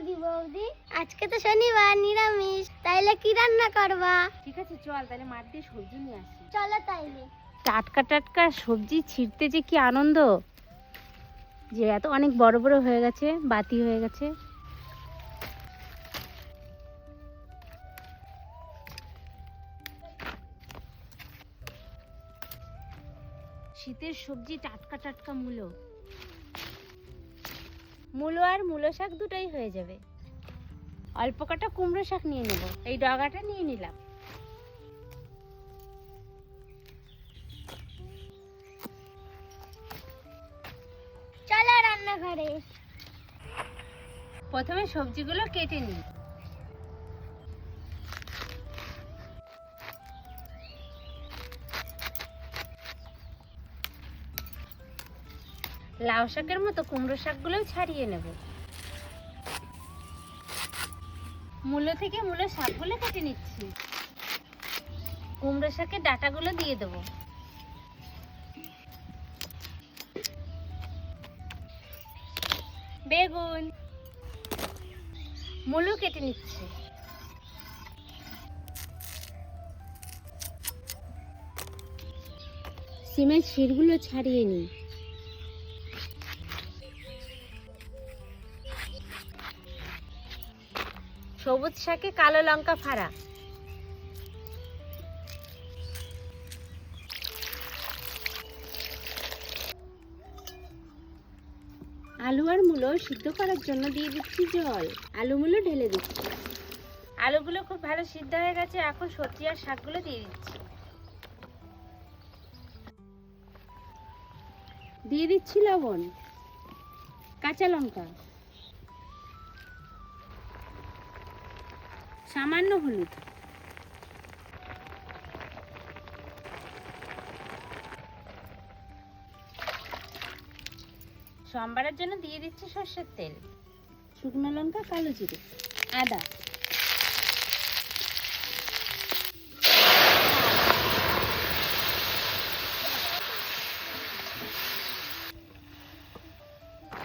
বৌদি বৌদি। আজকে তো শনিবার নিরামিষ। তাইলে কি রান্না করবা? ঠিক আছে চল তাহলে মাঠ দিয়ে সবজি নিয়ে আসি। চলো তাইলে। টাটকা টাটকা সবজি ছিঁড়তে যে কি আনন্দ? যে এত অনেক বড় বড় হয়ে গেছে বাতি হয়ে গেছে। শীতের সবজি টাটকা টাটকা মূলো। মূলো আর মূলো শাক দুটোই হয়ে যাবে। অল্প কটা কুমড়ো শাক নিয়ে নেব। এই ডগাটা নিয়ে নিলাম। চলো রান্নাঘরে। প্রথমে সবজিগুলো কেটে নিই। লাউ শাকের মতো কুমড়ো শাকগুলোও ছাড়িয়ে নেব। মূলো থেকে মূলো শাকগুলো কেটে নিচ্ছি। কুমড়ো শাকের ডাটাগুলো দিয়ে দেবো। বেগুন মূলো কেটে নিচ্ছি। সিমের শিরগুলো ছাড়িয়ে নিই। সবুজ শাকে কালো লঙ্কা ফাড়া। আলু আর মূলো সিদ্ধ করার জন্য দিয়ে দিচ্ছি জল। আলু মূলো ঢেলে দিচ্ছি। আলুগুলো খুব ভালো সিদ্ধ হয়ে গেছে এখন সবজি আর শাকগুলো দিয়ে দিচ্ছি। দিয়ে দিচ্ছি লবণ কাঁচা লঙ্কা। সামান্য হলুদ। সম্বারের জন্য দিয়ে দিচ্ছি সর্ষের তেল। শুকনো লঙ্কা কালো জিরে। আদা।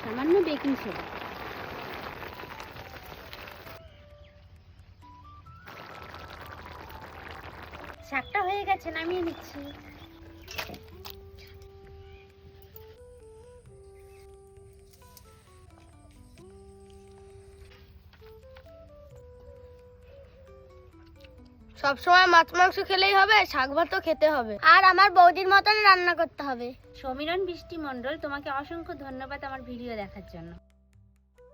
সামান্য বেকিং সোডা। শাকটা হয়ে গেছে নামিয়ে নিচ্ছি। সব সময় মাছ মাংস খেলেই হবে শাক ভাতও খেতে হবে। আর আমার বৌদির মতন রান্না করতে হবে। সমীরণ বৃষ্টি মণ্ডল তোমাকে অসংখ্য ধন্যবাদ আমার ভিডিও দেখার জন্য।